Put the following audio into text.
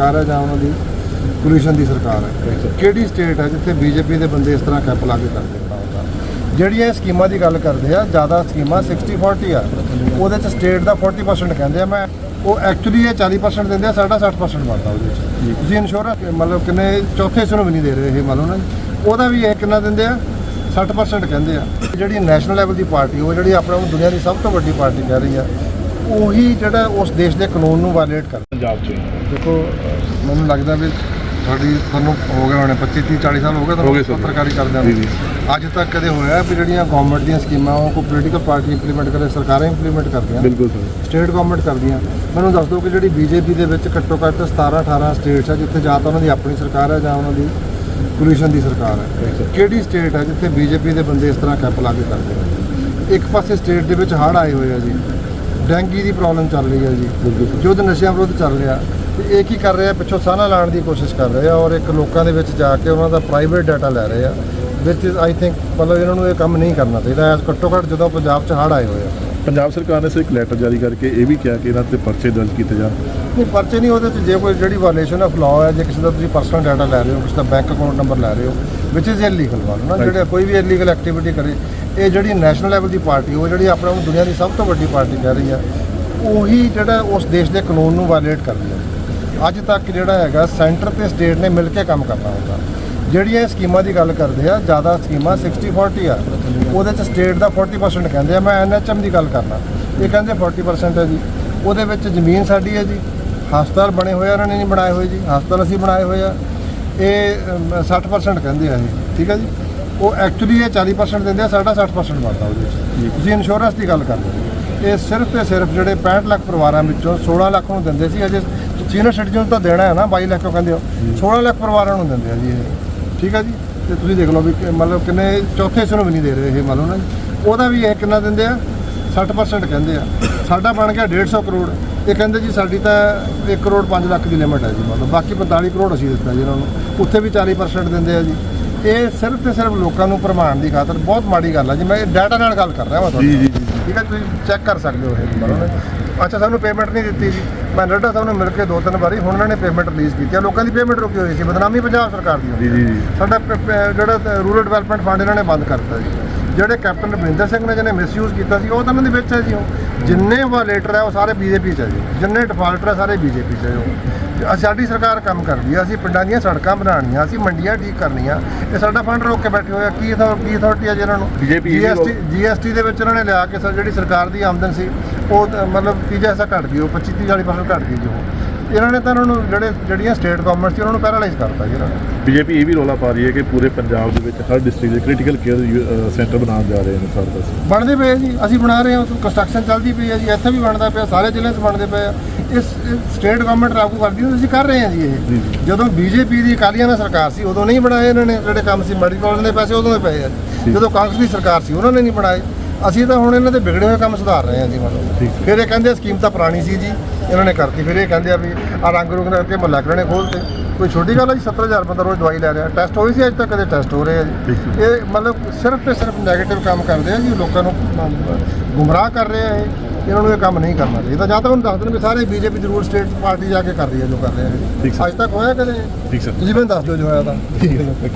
ਸਰਕਾਰ ਹੈ ਜਾਂ ਉਹਨਾਂ ਦੀ ਕੋਲੀਸ਼ਨ ਦੀ ਸਰਕਾਰ ਹੈ? ਕਿਹੜੀ ਸਟੇਟ ਹੈ ਜਿੱਥੇ ਬੀਜੇਪੀ ਦੇ ਬੰਦੇ ਇਸ ਤਰ੍ਹਾਂ ਕੈਂਪ ਲਾ ਕੇ ਕਰਦੇ ਜਿਹੜੀਆਂ ਇਹ ਸਕੀਮਾਂ ਦੀ ਗੱਲ ਕਰਦੇ ਆ ਜ਼ਿਆਦਾ ਸਕੀਮਾਂ 60 40 ਆ। ਉਹਦੇ ਚ ਸਟੇਟ ਦਾ 40% ਕਹਿੰਦੇ ਆ ਮੈਂ। ਉਹ ਐਕਚੁਅਲੀ ਇਹ 40% ਦਿੰਦੇ ਆ ਸਾਡਾ 60% ਬਣਦਾ ਉਹਦੇ ਚ। ਤੁਸੀਂ ਇੰਸ਼ੋਰੈਂਸ ਮਤਲਬ ਕਿੰਨੇ ਚੌਥੇ ਹਿੱਸੇ ਨੂੰ ਵੀ ਨਹੀਂ ਦੇ ਰਹੇ ਇਹ ਮੰਨ ਲਓ ਨਾ। ਉਹਦਾ ਵੀ ਇਹ ਕਿੰਨਾ ਦਿੰਦੇ ਆ? 60% ਕਹਿੰਦੇ ਆ। ਜਿਹੜੀ ਨੈਸ਼ਨਲ ਲੈਵਲ ਦੀ ਪਾਰਟੀ ਉਹ ਜਿਹੜੀ ਆਪਣੇ ਨੂੰ ਦੁਨੀਆ ਦੀ ਸਭ ਤੋਂ ਵੱਡੀ ਪਾਰਟੀ ਕਹਿ ਰਹੀ ਆ ਉਹੀ ਜਿਹੜਾ ਉਸ ਦੇਸ਼ ਦੇ ਕਾਨੂੰਨ ਨੂੰ ਵਾਇਲੇਟ ਕਰਦਾ ਪੰਜਾਬ 'ਚ। ਦੇਖੋ ਮੈਨੂੰ ਲੱਗਦਾ ਵੀ ਤੁਹਾਡੀ ਤੁਹਾਨੂੰ ਹੋ ਗਏ ਹੋਣੇ 25 30 40 ਸਾਲ ਹੋ ਗਏ ਤੁਹਾਨੂੰ। ਪੱਤਰਕਾਰੀ ਨੂੰ ਜੀ। ਅੱਜ ਤੱਕ ਕਦੇ ਹੋਇਆ ਵੀ ਜਿਹੜੀਆਂ ਗਵਰਨਮੈਂਟ ਦੀਆਂ ਸਕੀਮਾਂ ਉਹ ਕੋਈ ਪੋਲੀਟੀਕਲ ਪਾਰਟੀ ਇੰਪਲੀਮੈਂਟ ਕਰੇ ਸਰਕਾਰਾਂ ਇੰਪਲੀਮੈਂਟ ਕਰਦੀਆਂ। ਬਿਲਕੁਲ ਸਰ। ਸਟੇਟ ਗਵਰਨਮੈਂਟ ਕਰਦੀਆਂ। ਮੈਨੂੰ ਦੱਸ ਦਿਓ ਕਿ ਜਿਹੜੀ ਬੀਜੇਪੀ ਦੇ ਵਿੱਚ ਘੱਟੋ ਘੱਟ 17 18 ਸਟੇਟਸ ਆ ਜਿੱਥੇ ਜਾਂ ਤਾਂ ਉਹਨਾਂ ਦੀ ਆਪਣੀ ਸਰਕਾਰ ਹੈ ਜਾਂ ਉਹਨਾਂ ਦੀ ਕੋਲੀਸ਼ਨ ਦੀ ਸਰਕਾਰ ਹੈ ਕਿਹੜੀ ਸਟੇਟ ਹੈ ਜਿੱਥੇ ਬੀਜੇਪੀ ਦੇ ਬੰਦੇ ਇਸ ਤਰ੍ਹਾਂ ਕੈਂਪ ਲਾ ਕੇ ਕਰਦੇ ਨੇ ਇੱਕ ਪਾਸੇ ਸਟੇਟ ਦੇ ਵਿੱਚ ਹੜ੍ਹ ਆਏ ਹੋਏ ਆ ਜੀ। ਡੈਂਗੀ ਦੀ ਪ੍ਰੋਬਲਮ ਚੱਲ ਰਹੀ ਹੈ ਜੀ। ਯੁੱਧ ਨਸ਼ਿਆਂ ਵਿਰੁੱਧ ਚੱਲ ਰਿਹਾ। ਤੇ ਇਹ ਕੀ ਕਰ ਰਿਹਾ ਪਿੱਛੋਂ ਸਾਹ ਲਾਉਣ ਦੀ ਕੋਸ਼ਿਸ਼ ਕਰ ਰਹੇ ਔਰ ਇੱਕ ਲੋਕਾਂ ਦੇ ਵਿੱਚ ਜਾ ਕੇ ਉਹਨਾਂ ਦਾ ਪ੍ਰਾਈਵੇਟ ਡਾਟਾ ਲੈ ਰਹੇ ਆ ਵਿਚ ਇਜ਼ ਆਈ ਥਿੰਕ ਮਤਲਬ ਇਹਨਾਂ ਨੂੰ ਇਹ ਕੰਮ ਨਹੀਂ ਕਰਨਾ ਚਾਹੀਦਾ। ਐਸ ਘੱਟੋ ਘੱਟ ਜਦੋਂ ਪੰਜਾਬ 'ਚ ਹੜ੍ਹ ਆਏ ਹੋਏ ਆ। ਪੰਜਾਬ ਸਰਕਾਰ ਨੇ ਸਿਰ ਇੱਕ ਲੈਟਰ ਜਾਰੀ ਕਰਕੇ ਇਹ ਵੀ ਕਿਹਾ ਕਿ ਇਹਨਾਂ ਤੇ ਪਰਚੇ ਦਰਜ ਕੀਤੇ ਜਾਣ। ਨਹੀਂ ਪਰਚੇ ਨਹੀਂ ਉਹਦੇ 'ਚ ਜੇ ਕੋਈ ਜਿਹੜੀ ਵਾਇਲੇਸ਼ਨ ਆਫ ਲਾਅ ਹੈ ਜੇ ਕਿਸੇ ਦਾ ਤੁਸੀਂ ਪਰਸਨਲ ਡਾਟਾ ਲੈ ਰਹੇ ਹੋ ਕਿਸੇ ਦਾ ਬੈਂਕ ਅਕਾਊਂਟ ਨੰਬਰ ਲੈ ਰਹੇ ਹੋ ਵਿਚ ਇਜ਼ ਇਲੀਗਲ ਵਾਲ ਨਾ. ਜਿਹੜੇ ਕੋਈ ਵੀ ਇਲੀਗਲ ਐਕਟੀਵਿਟੀ ਕਰੇ ਇਹ ਜਿਹੜੀ ਨੈਸ਼ਨਲ ਲੈਵਲ ਦੀ ਪਾਰਟੀ ਉਹ ਜਿਹੜੀ ਆਪਣੇ ਨੂੰ ਦੁਨੀਆ ਦੀ ਸਭ ਤੋਂ ਵੱਡੀ ਪਾਰਟੀ ਕਹਿ ਰਹੀ ਆ ਉਹੀ ਜਿਹੜਾ ਉਸ ਦੇਸ਼ ਦੇ ਕਾਨੂੰਨ ਨੂੰ ਵਾਇਲੇਟ ਕਰਦੀ ਹੈ ਅੱਜ ਤੱਕ ਜਿਹੜਾ ਹੈਗਾ ਸੈਂਟਰ ਤੇ ਸਟੇਟ ਨੇ ਮਿਲ ਕੇ ਕੰਮ ਕਰਨਾ ਹੁੰਦਾ। ਜਿਹੜੀਆਂ ਇਹ ਸਕੀਮਾਂ ਦੀ ਗੱਲ ਕਰਦੇ ਆ ਜ਼ਿਆਦਾ ਸਕੀਮਾਂ 60 40 ਆ ਉਹਦੇ ਚ ਸਟੇਟ ਦਾ 40% ਕਹਿੰਦੇ ਆ। ਮੈਂ ਐਨਐਚਐਮ ਦੀ ਗੱਲ ਕਰਨਾ ਇਹ ਕਹਿੰਦੇ 40% ਹੈ ਜੀ। ਉਹਦੇ ਵਿੱਚ ਜ਼ਮੀਨ ਸਾਡੀ ਹੈ ਜੀ। ਹਸਪਤਾਲ ਬਣੇ ਹੋਏ ਆ ਉਹਨਾਂ ਨੇ ਨਹੀਂ ਬਣਾਏ ਹੋਏ ਜੀ। ਹਸਪਤਾਲ ਅਸੀਂ ਬਣਾਏ ਹੋਏ ਆ। ਇਹ ਅਮ, 60% ਕਹਿੰਦੇ ਆ ਇਹ। ਠੀਕ ਹੈ ਜੀ? ਉਹ ਐਕਚੁਅਲੀ ਇਹ 40% ਦਿੰਦੇ ਆ ਸਾਡਾ 60% ਬਣਦਾ ਉਹਦੇ ਵਿੱਚ। ਤੁਸੀਂ ਇੰਸ਼ੋਰੈਂਸ ਦੀ ਗੱਲ ਕਰਦੇ ਹੋ। ਇਹ ਸਿਰਫ ਤੇ ਸਿਰਫ ਜਿਹੜੇ 65 ਲੱਖ ਪਰਿਵਾਰਾਂ ਵਿੱਚੋਂ 16 ਲੱਖ ਨੂੰ ਦਿੰਦੇ ਸੀ ਅਜੇ ਸੀਨੀਅਰ ਸਿਟੀਜ਼ਨ ਤਾਂ ਦੇਣਾ ਹੈ ਨਾ 22 ਲੱਖ ਉਹ ਕਹਿੰਦੇ ਹੋ। 16 ਲੱਖ ਪਰਿਵਾਰਾਂ ਨੂੰ ਦਿੰਦੇ ਆ ਜੀ ਇਹ। ਠੀਕ ਹੈ ਜੀ? ਤੇ ਤੁਸੀਂ ਦੇਖ ਲਓ ਵੀ ਮਤਲਬ ਕਿੰਨੇ ਚੌਥੇ ਹਿੱਸੇ ਨੂੰ ਵੀ ਨਹੀਂ ਦੇ ਰਹੇ ਇਹ ਮੰਨ ਲਓ ਨਾ। ਉਹਦਾ ਵੀ ਇਹ ਕਿੰਨਾ ਦਿੰਦੇ ਆ? 60% ਕਹਿੰਦੇ ਆ। ਸਾਡਾ ਬਣ ਗਿਆ 150 ਕਰੋੜ। ਇਹ ਕਹਿੰਦੇ ਜੀ ਸਾਡੀ ਤਾਂ 1 ਕਰੋੜ 5 ਲੱਖ ਦੀ ਲਿਮਟ ਹੈ ਜੀ ਮਤਲਬ। ਬਾਕੀ 45 ਕਰੋੜ ਅਸੀਂ ਦਿੱਤਾ ਜੀ ਇਹਨਾਂ ਨੂੰ। ਉੱਥੇ ਵੀ 40% ਦਿੰਦੇ ਆ ਜੀ। ਇਹ ਸਿਰਫ ਤੇ ਸਿਰਫ ਲੋਕਾਂ ਨੂੰ ਭਰਮਾਉਣ ਦੀ ਖਾਤਰ ਬਹੁਤ ਮਾੜੀ ਗੱਲ ਹੈ ਜੀ ਮੈਂ ਇਹ ਡਾਟਾ ਨਾਲ ਗੱਲ ਕਰ ਰਿਹਾ ਹਾਂ ਜੀ, ਜੀ, ਜੀ। ਠੀਕ ਹੈ ਤੁਸੀਂ ਚੈੱਕ ਕਰ ਸਕਦੇ ਹੋ ਇਹ ਮਤਲਬ ਨਾ। ਅੱਛਾ ਸਾਨੂੰ ਪੇਮੈਂਟ ਨਹੀਂ ਦਿੱਤੀ ਜੀ। ਮੈਂ ਨੱਡਾ ਸਾਹਿਬ ਨੂੰ ਮਿਲ ਕੇ ਦੋ ਤਿੰਨ ਵਾਰੀ ਹੁਣ ਉਹਨਾਂ ਨੇ ਪੇਮੈਂਟ ਰਿਲੀਜ਼ ਕੀਤੀ ਹੈ ਲੋਕਾਂ ਦੀ ਪੇਮੈਂਟ ਰੁਕੀ ਹੋਈ ਸੀ। ਬਦਨਾਮੀ ਪੰਜਾਬ ਸਰਕਾਰ ਦੀ ਜੀ ਜੀ ਸਾਡਾ ਜਿਹੜਾ ਰੂਰਲ ਡਿਵੈਲਪਮੈਂਟ ਫੰਡ ਇਹਨਾਂ ਨੇ ਬੰਦ ਕਰਤਾ ਜੀ। ਜਿਹੜੇ ਕੈਪਟਨ ਰਵਿੰਦਰ ਸਿੰਘ ਨੇ ਜਿਹਨੇ ਮਿਸਯੂਜ਼ ਕੀਤਾ ਸੀ ਉਹ ਤਾਂ ਇਹਨਾਂ ਦੇ ਵਿੱਚ ਹੈ ਜੀ ਉਹ। ਜਿੰਨੇ ਵਾਲੇਟਰ ਹੈ ਉਹ ਸਾਰੇ ਬੀਜੇਪੀ ਚ ਹੈ ਜੀ। ਜਿੰਨੇ ਡਿਫਾਲਟਰ ਹੈ ਸਾਰੇ ਬੀਜੇਪੀ ਚ ਹੈ ਉਹ। ਅ- ਸਾਡੀ ਸਰਕਾਰ ਕੰਮ ਕਰਦੀ ਹੈ ਅਸੀਂ ਪਿੰਡਾਂ ਦੀਆਂ ਸੜਕਾਂ ਬਣਾਉਣੀਆਂ ਅਸੀਂ ਮੰਡੀਆਂ ਠੀਕ ਕਰਨੀਆਂ ਇਹ ਸਾਡਾ ਫੰਡ ਰੋਕ ਕੇ ਬੈਠੇ ਹੋਏ ਆ ਕੀ ਅਥਾਰ ਕੀ ਅਥਾਰਟੀ ਹੈ ਜੀ ਇਹਨਾਂ ਨੂੰ? ਜੀਐਸਟੀ ਜੀਐਸਟੀ ਦੇ ਵਿੱਚ ਇਹਨਾਂ ਨੇ ਲਿਆ ਕੇ ਸਰ ਜਿਹੜੀ ਸਰਕਾਰ ਦੀ ਆਮਦਨ ਸੀ ਉਹ ਤਾਂ ਮਤਲਬ ਤੀਜਾ ਹਿੱਸਾ ਘਟ ਗਈ ਉਹ 25 30 40% ਘਟ ਗਈ ਜੀ ਉਹ। ਇਹਨਾਂ ਨੇ ਤਾਂ ਉਹਨਾਂ ਨੂੰ ਜਿਹੜੇ ਜਿਹੜੀਆਂ ਸਟੇਟ ਗਵਰਨਮੈਂਟ ਸੀ ਉਹਨਾਂ ਨੂੰ ਪੈਰਾਲਾਈਜ਼ ਕਰਤਾ ਜੀ ਇਹਨਾਂ ਨੇ। ਬੀਜੇਪੀ ਇਹ ਵੀ ਰੋਲਾ ਪਾ ਰਹੀ ਹੈ ਕਿ ਪੂਰੇ ਪੰਜਾਬ ਦੇ ਵਿੱਚ ਹਰ ਡਿਸਟ੍ਰਿਕਟ ਦੇ ਕ੍ਰਿਟੀਕਲ ਕੇਅਰ ਸੈਂਟਰ ਬਣਾਉਣ ਜਾ ਰਹੇ ਨੇ ਸਰ ਬਣਦੇ ਪਏ ਆ ਜੀ ਅਸੀਂ ਬਣਾ ਰਹੇ ਹਾਂ ਕੰਸਟਰਕਸ਼ਨ ਚੱਲਦੀ ਪਈ ਹੈ ਜੀ ਇੱਥੇ ਵੀ ਬਣਦਾ ਪਿਆ ਸਾਰੇ ਜ਼ਿਲ੍ਹਿਆਂ 'ਚ ਬਣਦੇ ਪਏ ਆ। ਇਸ ਸਟੇਟ ਗਵਰਨਮੈਂਟ ਲਾਗੂ ਕਰਦੀ ਹੈ ਅਸੀਂ ਕਰ ਰਹੇ ਹਾਂ ਜੀ ਇਹ। ਜਦੋਂ ਬੀਜੇਪੀ ਦੀ ਅਕਾਲੀਆਂ ਨਾਲ ਸਰਕਾਰ ਸੀ ਉਦੋਂ ਨਹੀਂ ਬਣਾਏ ਇਹਨਾਂ ਨੇ ਜਿਹੜੇ ਕੰਮ ਸੀ ਮੈਡੀਕਲ ਦੇ ਪੈਸੇ ਉਦੋਂ ਦੇ ਪਏ ਆ। ਜਦੋਂ ਕਾਂਗਰਸ ਦੀ ਸਰਕਾਰ ਸੀ ਉਹਨਾਂ ਨੇ ਨਹੀਂ ਬਣਾਏ ਅਸੀਂ ਤਾਂ ਹੁਣ ਇਹਨਾਂ ਦੇ ਵਿਗੜੇ ਹੋਏ ਕੰਮ ਸੁਧਾਰ ਰਹੇ ਹਾਂ ਜੀ ਮਤਲਬ। ਫਿਰ ਇਹ ਕਹਿੰਦੇ ਸਕੀਮ ਤਾਂ ਪੁਰਾਣੀ ਸੀ ਜੀ ਇਹਨਾਂ ਨੇ ਕਰਤੀ ਫਿਰ ਇਹ ਕਹਿੰਦੇ ਆ ਵੀ ਆ ਰੰਗ ਰੁੰਗ ਕਰਕੇ ਮਹੱਲਾ ਕਰਾਣੇ ਖੋਲਤੇ ਕੋਈ ਛੋਟੀ ਗੱਲ ਹੈ ਜੀ 70000 ਬੰਦਾ ਰੋਜ਼ ਦਵਾਈ ਲੈ ਰਿਹਾ। ਟੈਸਟ ਹੋਈ ਸੀ ਅੱਜ ਤੱਕ ਕਦੇ ਟੈਸਟ ਹੋ ਰਹੇ ਆ ਜੀ। ਇਹ ਮਤਲਬ ਸਿਰਫ ਤੇ ਸਿਰਫ 네ਗੇਟਿਵ ਕੰਮ ਕਰਦੇ ਆ ਜੀ ਲੋਕਾਂ ਨੂੰ ਗੁੰਮਰਾਹ ਕਰ ਰਹੇ ਆ ਇਹ। ਇਹਨਾਂ ਨੂੰ ਇਹ ਕੰਮ ਨਹੀਂ ਕਰਨਾ ਚਾਹੀਦਾ। ਜਾਂ ਤਾਂ ਉਹਨੂੰ ਦੱਸ ਦੇਣ ਵੀ ਸਾਰੇ ਬੀਜੇਪੀ ਰੂਲ ਸਟੇਟ ਪਾਰਟੀ ਜਾ ਕੇ ਕਰ ਰਹੀ ਹੈ ਜੋ ਕਰ ਰਹੇ ਆ। ਅੱਜ ਤੱਕ ਹੋਇਆ ਕਦੇ? ਠੀਕ ਸਰ। ਤੁਸੀਂ ਮੈਨੂੰ ਦੱਸ ਦਿਓ ਜੋ ਹੋਇਆ ਤਾਂ। ਠੀਕ ਹੈ।